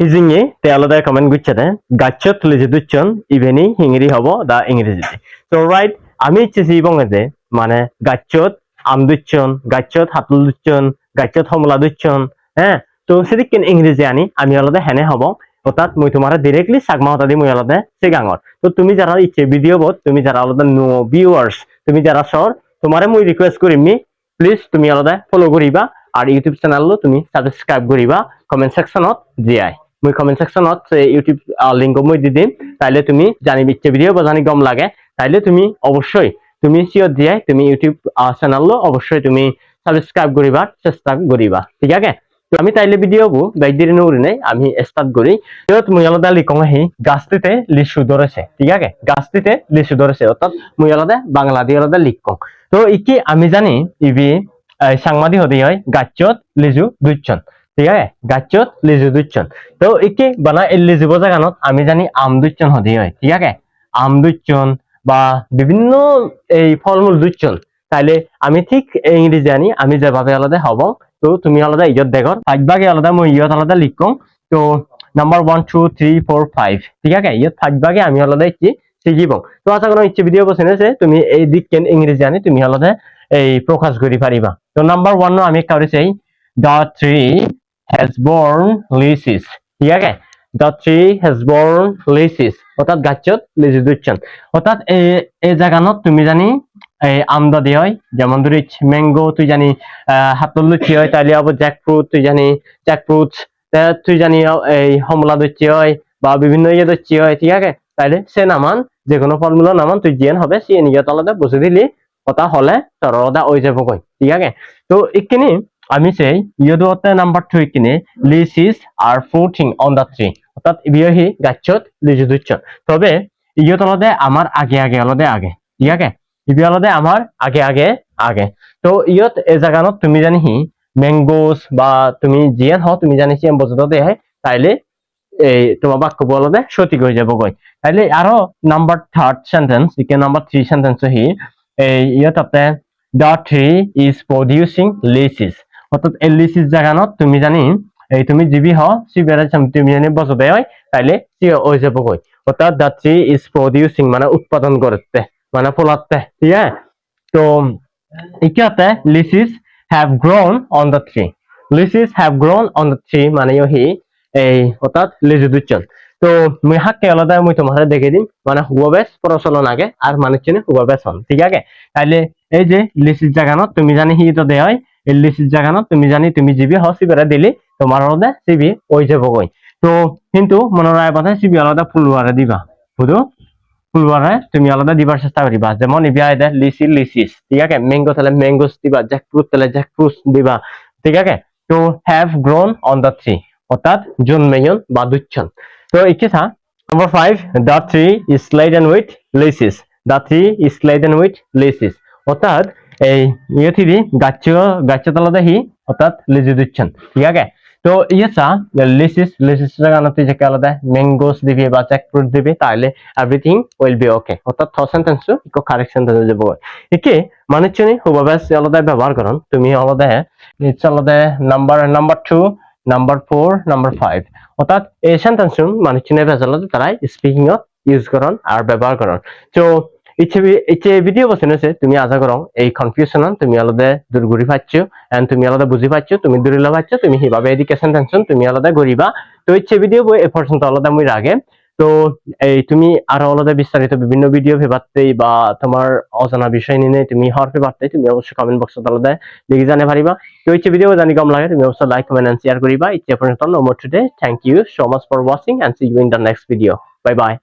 হিজিঙে তেওঁলোকে comment গুচ্ছাতে গাছত lessee দুচ্ছন ইভেনি হিঙিরি হব দা ইংরেজিতে তো রাইট আমি ইচ্ছেছি যে মানে গাছত আম দুচ্ছন গাছত হাতুল দুচ্ছন গাছত সমলা দুচ্ছন হ্যাঁ তো সেদিক ইংরেজি আনি আমি আলাদা হেনে হব অর্থাৎ মই তোমার ডিরেক্টলি সাগমা হতা মই আলাদা সিগাঙর তো তুমি যারা ইচ্ছে ভিডিও বত তুমি যারা আলাদা নো ভিউয়ার্স তুমি যারা সর তোমারে মই রিকোয়েস্ট করিমি প্লিজ তুমি আলাদা ফলো করিবা আর ইউটিউব চ্যানেলও তুমি সাবস্ক্রাইব করিবা কমেন্ট সেকশনত জিয়াই মই কমেন্ট সেকশনত ইউটিউব লিংক মই দি দিম। তাইলে তুমি জানিব, ইচ্ছে ভিডিও বা জানি গম লাগে। তাইলে তুমি অবশ্যই, তুমি চিয়ত দিয়াই তুমি ইউটিউব চ্যানেলও অবশ্যই তুমি সাবস্ক্রাইব করিবার চেষ্টা করিবা। ঠিক আছে? আমি তাইলে ভিডিও বু বাইদির নৌরিনে আমি স্টার্ট করি। যত মুই আলাদা লিখং আহি, গাছটিতে লিচু ধরেছে ঠিক আছে? গাছটিতে লিচু ধরেছে অর্থাৎ মুই আলাদা বাংলা দিয়ে আলাদা লিখং। তো ইকি আমি জানি, ইবি সাংবাদিক হতে হয় গাছত লিজু দুইজন ঠিক আছে? গাছত লিজু দুইজন তো ইকি বানা এই লিজু বাজাগানত, আমি জানি আম দুইজন হতে হয়, ঠিক আছে? আম দুইজন বা বিভিন্ন এই ফলমূল দুইজন তাইলে আমি ঠিক ইংরেজি জানি, আমি যেভাবে আলাদা হব, তো তুমি আলাদা ইয়ত দেখর ফাইভ ভাগে আলাদা মই ইয়ত আলাদা লিখম তো number one two three four five ঠিক আছে? ইয়ত ফাইভ ভাগে আমি আলাদা ইচ্ছি শিখিব তো আশা কৰো ইচ্ছে ভিডিও বসে আছে, তুমি এই দিক কেন ইংরেজি জানি, তুমি আলাদা এই প্রকাশ করি পারিবা তো নাম্বার ওয়ান আমি কাউরি চাই the tree has borne litchis ঠিক আছে? The tree has borne litchis অর্থাৎ গাছত লিচি দুচ্ছন অর্থাৎ এই জায়গানত তুমি জানি এই আমদা দিয়ে হয়। যেমন ধরি ম্যাঙ্গো তুই জানি হাতল লুচি হয়, তাইলে আবার জ্যাকফ্রুট তুই জানি জ্যাকফ্রুট তুই জানি এই হমলা দচ্ছি হয়, বা বিভিন্ন ইয়ে দচ্ছি হয়, ঠিক আছে? তাইলে সে নামান যে কোনো ফলমূলৰ নামান তুই জিয়ান হবে সে নিজে তলতে বসে দিলি, কথা হলে তোর ওদা ওই যাব কই ঠিক আছে? তো ইকিনি আমি চাই সেই ইয়দতে নাম্বার থ্রি কিনে ইকিনি লিসিস আর ফ্রুটিং অন দা ট্রি অর্থাৎ বিয়হি গাছত লিচু দুচ্ছন তবে ইয়ত অলদে আমার আগে আগে, অলদে আগে ঠিক আছে ইবি অলদে আমার আগে আগে আগে। তো ইয়ত এ জাগানত তুমি জানি হি ম্যাঙ্গোস বা তুমি জিয়ান হও, তুমি জানি সিএম বজতে হয় তাইলে এই তোমার বাক্য বলতে সঠিক হয়ে যাব গই তাইলে আরও নাম্বার থার্ড সেন্টেন্স ইকে নাম্বার থ্রি সেন্টেন্স হি এই ইয়তাতে the tree is producing litchis অর্থাৎ এই লিসিস জাগানত তুমি জানি, এই তুমি জিবি হ, সি সিবিআর তুমি জানি বসবে হয়, তাইলে সি হয়ে যাব গই অর্থাৎ দ্য ট্রি ইজ প্রডিউসিং মানে উৎপাদন করতে মানে ফলাতে ঠিক আছে? তো ইকাতে litchis have grown on the tree litchis have grown on the tree মানে হি এই অর্থাৎ লিজু দুচ্ছন তো, মুই হাক্কে আলাদা মুই তোমার দেখে দিন মানে হুয়াবেস প্রচলন আগে আর মানে চিনে হুয়াবেস হন, ঠিক আছে? তাইলে এই যে লিসিস জাগানত, তুমি জানি হি তো দেয় লিসিস জাগানত তুমি জানি, তুমি জিবি হ সিবিরা দিলি তোমার আলাদা সিবি ওই যাব কই তো, কিন্তু মনে রায় কথা সিবি আলাদা ফুলওয়ারে দিবা বুঝো ফুলওয়ারে তুমি আলাদা দিবার চেষ্টা করিবা যেমন ইবিয়া এদে লিসি লিসিস ঠিক আছে? ম্যাঙ্গো তাহলে ম্যাঙ্গোস দিবা জ্যাকফ্রুট তাহলে জ্যাকফ্রুট দিবা, ঠিক আছে? তো have grown on the tree অর্থাৎ জন্মেয়ন বা দুচ্ছন। তো ইচ্ছা number five the tree is laden with litchis the tree is laden with litchis অর্থাৎ এই ইয়ে থিরি গাছ গাছ তলাতে হি অর্থাৎ লিজি দুচ্ছন, ঠিক আছে? তো ইয়েসা লিসিস লিসিস জায়গাতে যে আলাদা ম্যাঙ্গোস দিবি বা জ্যাকফ্রুট দিবি তাহলে এভরিথিং উইল বি ওকে অর্থাৎ থ সেন্টেন্স ইকো কারেক্ট সেন্টেন্স যাব একে মানে চুনি হুবাবে আলাদা ব্যবহার করন তুমি আলাদা ইটস আলাদা number number two number four number five অর্থাৎ এই সেন্টেন্স মানে চিনে ভেজালত তারাই স্পিকিং ইউজ করন আর ব্যবহার করন তো ভিডিও বসে আছে তুমি আশা করো এই কনফিউশন তুমি আলাদা দূর ঘুরি পাচ্ছ এন্ড তুমি আলাদা বুঝি পাচ্ছ, তুমি দূরিলা পাচ্ছ, তুমি সেইভাবে এডুকেশন টেনশন তুমি আলাদা ঘুরিবা। তো ইচ্ছে ভিডিও বই এ পর্যন্ত আলাদা মুই রাগে। তো এই তুমি আরও আলাদা বিস্তারিত বিভিন্ন ভিডিও ভেবাতে বা তোমার অজানা বিষয় নিয়ে তুমি হর ভেবাতে তুমি অবশ্যই কমেন্ট বক্সত আলাদা লিখে জানে পারিবা। তো ইচ্ছে ভিডিও জানি কম লাগে, তুমি অবশ্যই লাইক কমেন্ট এন্ড শেয়ার করিবা। ইচ্ছে পর্যন্ত no today thank you so much for watching and see you in the next video bye bye